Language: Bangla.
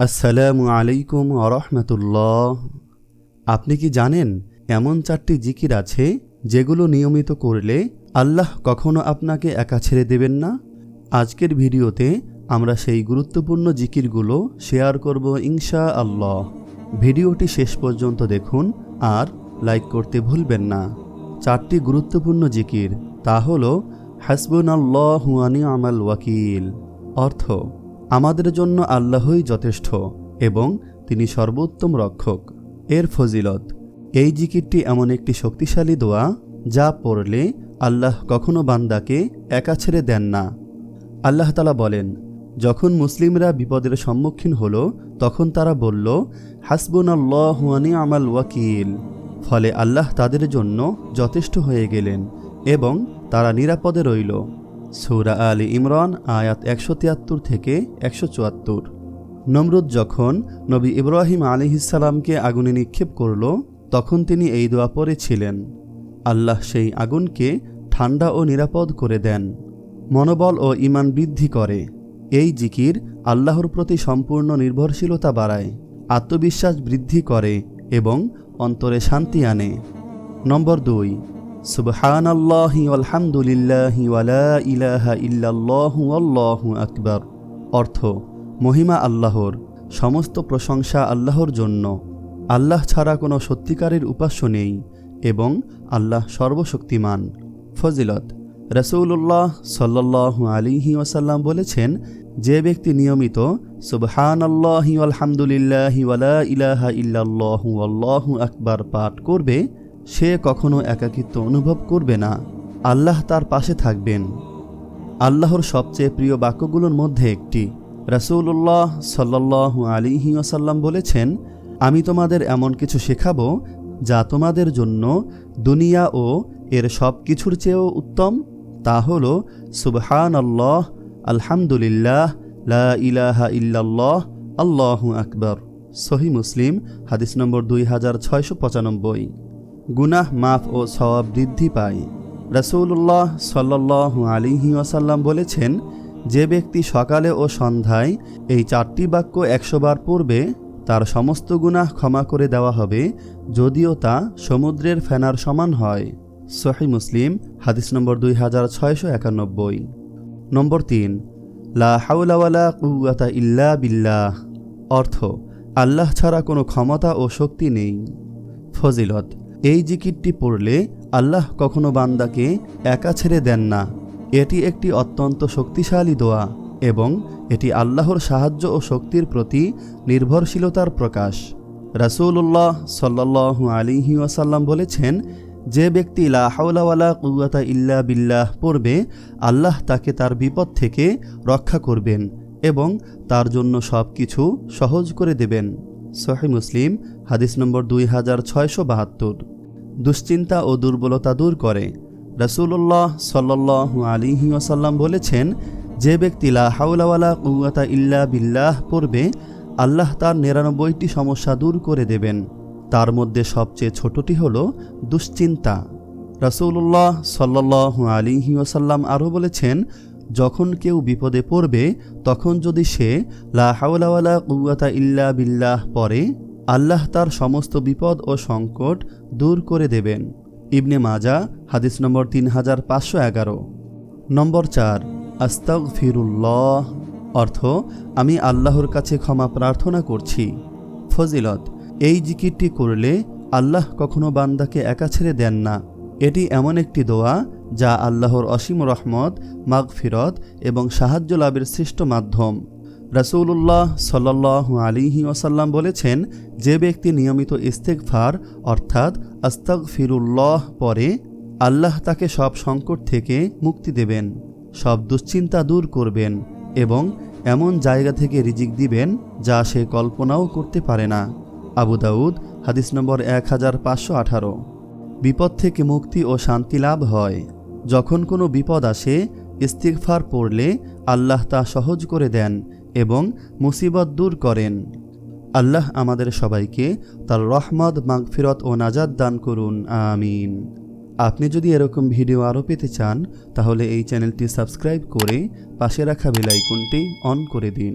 আসসালামু আলাইকুম আরহামতুল্লাহ আপনি কি জানেন এমন চারটি জিকির আছে যেগুলো নিয়মিত করলে আল্লাহ কখনো আপনাকে একা ছেড়ে দেবেন না? আজকের ভিডিওতে আমরা সেই গুরুত্বপূর্ণ জিকিরগুলো শেয়ার করব ইনশা আল্লাহ ভিডিওটি শেষ পর্যন্ত দেখুন আর লাইক করতে ভুলবেন না। চারটি গুরুত্বপূর্ণ জিকির, তা হল হাসবুন আল্লাহ হুয়ানি আমাল ওয়াকিল। অর্থ আমাদের জন্য আল্লাহই যথেষ্ট এবং তিনি সর্বোত্তম রক্ষক। এর ফজিলত, এই জিকিরটি এমন একটি শক্তিশালী দোয়া যা পড়লে আল্লাহ কখনো বান্দাকে একা ছেড়ে দেন না। আল্লাহ তালা বলেন, যখন মুসলিমরা বিপদের সম্মুখীন হল, তখন তারা বলল হাসবুন আল্লাহ হুয়ানি আমাল ওয়াকিল। ফলে আল্লাহ তাদের জন্য যথেষ্ট হয়ে গেলেন এবং তারা নিরাপদে রইল। সৌরা আলী ইমরান, আয়াত একশো তিয়াত্তর থেকে একশো চুয়াত্তর। নমরুদ যখন নবী ইব্রাহিম আলিহিসাল্লামকে আগুনে নিক্ষেপ করল, তখন তিনি এই দোয়া পড়েছিলেন, আল্লাহ সেই আগুনকে ঠান্ডা ও নিরাপদ করে দেন, মনোবল ও ইমান বৃদ্ধি করে। এই জিকির আল্লাহর প্রতি সম্পূর্ণ নির্ভরশীলতা বাড়ায়, আত্মবিশ্বাস বৃদ্ধি করে এবং অন্তরে শান্তি আনে। নম্বর দুই সুবহান ইলাহা আকবার। অর্থ, মহিমা আল্লাহর, সমস্ত প্রশংসা আল্লাহর জন্য। আল্লাহ ছাড়া কোনো সত্যিকারের উপাস্য নেই এবং আল্লাহ সর্বশক্তিমান। ফজিলত রসৌল্লাহ সাল্লাহ আলিহি ওয়াসাল্লাম বলেছেন, যে ব্যক্তি নিয়মিত সুবহান আল্লাহি আলহামদুলিল্লাহি ওয়ালা ইলাহা ইল্লাল্লাহু আল্লাহু আকবার পাঠ করবে সে কখনো একাকিত্ব অনুভব করবে না। আল্লাহ তার পাশে থাকবেন। আল্লাহর সবচেয়ে প্রিয় বাক্যগুলোর মধ্যে একটি। রাসূলুল্লাহ সাল্লাল্লাহু আলিহি ওয়াসাল্লাম বলেছেন, আমি তোমাদের এমন কিছু শেখাবো যা তোমাদের জন্য দুনিয়া ও এর সব কিছুর চেয়েও উত্তম। তা হল সুবহান আল্লাহ আলহামদুলিল্লাহ, লা ইলাহা ইল্লাল্লাহ, আল্লাহু আকবর। সহি মুসলিম, হাদিস নম্বর দুই হাজার ছয়শো পঁচানব্বই। গুনাহ মাফ ও সওয়াব বৃদ্ধি পায়। রসৌল্লাহ সাল্লাহ আলিহি ওয়াসাল্লাম বলেছেন, যে ব্যক্তি সকালে ও সন্ধ্যায় এই চারটি বাক্য একশোবার পড়বে, তার সমস্ত গুনাহ ক্ষমা করে দেওয়া হবে, যদিও তা সমুদ্রের ফেনার সমান হয়। সহি মুসলিম, হাদিস নম্বর দুই হাজার ছয়শো একানব্বই। নম্বর তিন, লা কুয়াতা ইল্লা বিল্লাহ, অর্থ, আল্লাহ ছাড়া কোনো ক্ষমতা ও শক্তি নেই। ফজিলত এই জিকিরটি পড়লে আল্লাহ কখনো বান্দাকে একা ছেড়ে দেন না। এটি একটি অত্যন্ত শক্তিশালী দোয়া এবং এটি আল্লাহর সাহায্য ও শক্তির প্রতি নির্ভরশীলতার প্রকাশ। রাসূলুল্লাহ সাল্লাহ আলিহি ওয়াসাল্লাম বলেছেন, যে ব্যক্তি লা হাওলাওয়ালা কুয়াতা ইল্লা বিল্লাহ পড়বে, আল্লাহ তাকে তার বিপদ থেকে রক্ষা করবেন এবং তার জন্য সব কিছু সহজ করে দেবেন। সহি মুসলিম, হাদিস নম্বর দুই হাজার ছয়শো বাহাত্তর। দুশ্চিন্তা ও দুর্বলতা দূর করে। রসুল্লাহ সাল্লু আলিহি ওসাল্লাম বলেছেন, যে ব্যক্তি লা হাউলাওয়ালা কুয়াতা ইল্লা বিল্লাহ পড়বে, আল্লাহ তার নিরানব্বইটি সমস্যা দূর করে দেবেন। তার মধ্যে সবচেয়ে ছোটটি হল দুশ্চিন্তা। রসুল্লাহ সাল্লু আলিহি ওসাল্লাম আরও বলেছেন, যখন কেউ বিপদে পড়বে, তখন যদি সে লা হাওলাওয়ালা কুয়াতা ইল্লা বিল্লাহ পরে আল্লাহ তার সমস্ত বিপদ ও সংকট দূর করে দেবেন। ইবনে মাজা হাদিস নম্বর তিন হাজার পাঁচশো এগারো। নম্বর চার আস্তাক ফিরুল্লাহ অর্থ, আমি আল্লাহর কাছে ক্ষমা প্রার্থনা করছি। ফজিলত, এই জিকিরটি করলে আল্লাহ কখনো বান্দাকে একা ছেড়ে দেন না। এটি এমন একটি দোয়া যা আল্লাহর অসীম রহমত, মাগফিরত এবং সাহায্য লাভের শ্রেষ্ঠ মাধ্যম। রাসৌলুল্লাহ সাল্লাহ আলিহি ওসাল্লাম বলেছেন, যে ব্যক্তি নিয়মিত ইস্তেকফার অর্থাৎ আস্তাক ফিরুল্লাহ পরে আল্লাহ তাকে সব সংকট থেকে মুক্তি দেবেন, সব দুশ্চিন্তা দূর করবেন এবং এমন জায়গা থেকে রিজিক দিবেন যা সে কল্পনাও করতে পারে না। আবু দাউদ, হাদিস নম্বর এক হাজার পাঁচশো আঠারো। বিপদ থেকে মুক্তি ও শান্তি লাভ হয়। যখন কোনো বিপদ আসে, ইস্তিগফার পড়লে আল্লাহ তা সহজ করে দেন এবং মুসিবত দূর করেন। আল্লাহ আমাদের সবাইকে তার রহমত, মাগফিরত ও নাজাদ দান করুন। আমিন। আপনি যদি এরকম ভিডিও আরও পেতে চান, তাহলে এই চ্যানেলটি সাবস্ক্রাইব করে পাশে রাখা বেলাইকনটি অন করে দিন।